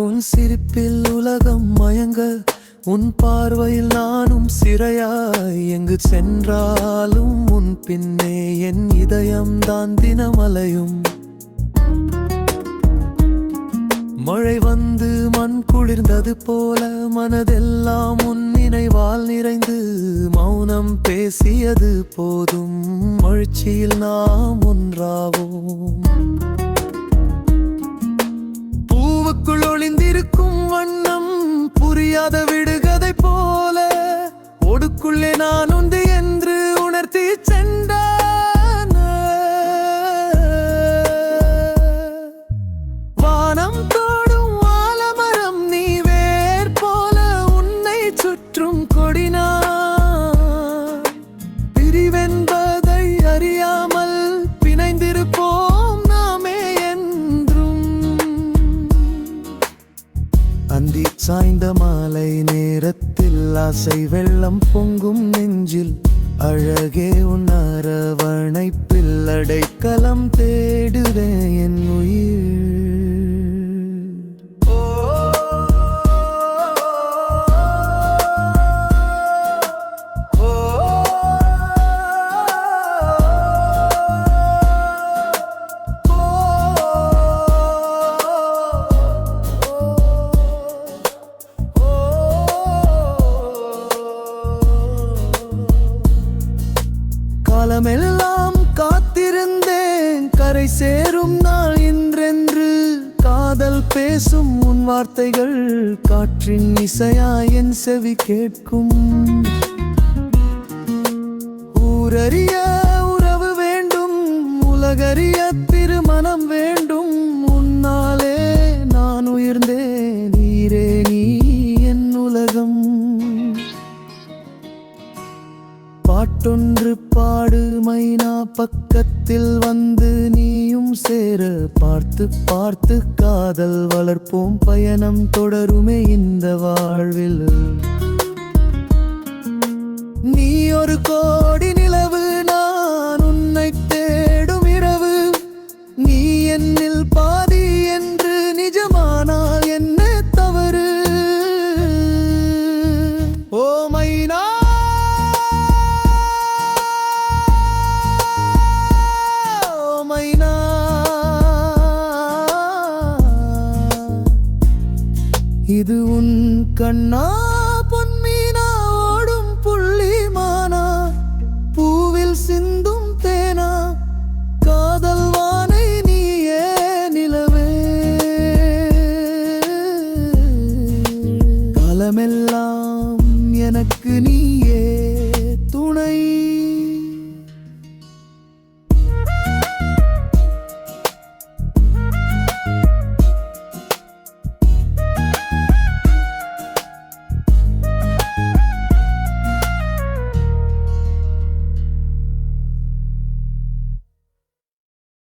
உன் சிரிப்பில் உலகம் மயங்க உன் பார்வையில் நானும் சிறையாய் எங்கு சென்றாலும் உன் பின்னே என் இதயம் தான் தினமலையும். மழை வந்து மண் குளிர்ந்தது போல மனதெல்லாம் உன் நினைவால் நிறைந்து மௌனம் பேசியது போதும் மகிழ்ச்சியில் நாம் ஒன்றாவோம். புரியாத விடுகதை போல ஒடுக்குள்ளே நான் உந்தி சாய்ந்த மாலை நேரத்தில் ஆசை வெள்ளம் பொங்கும் நெஞ்சில். அழகே உன் அரவணைப்பில் அடைக்கலம் தேடுதே என் உயிர். காலமெல்லாம் காத்திருந்தேன். கரை சேரும் நாள் இன்றென்று காதல் பேசும் உன் வார்த்தைகள் காற்றின் இசையா என் செவி கேட்கும். பாட்டொன்று பாடு மைனா பக்கத்தில் வந்து நீயும் சேர. பார்த்து பார்த்து காதல் வளர்ப்போம் பயணம் தொடருமே இந்த வாழ்வில். நீ ஒரு கோ இது உன் கண்ணா பொன்மீனா ஓடும் புள்ளி மானா பூவில் சிந்தும் தேனா காதல் வானை நீயே நிலவே. காலமெல்லாம் எனக்கு நீயே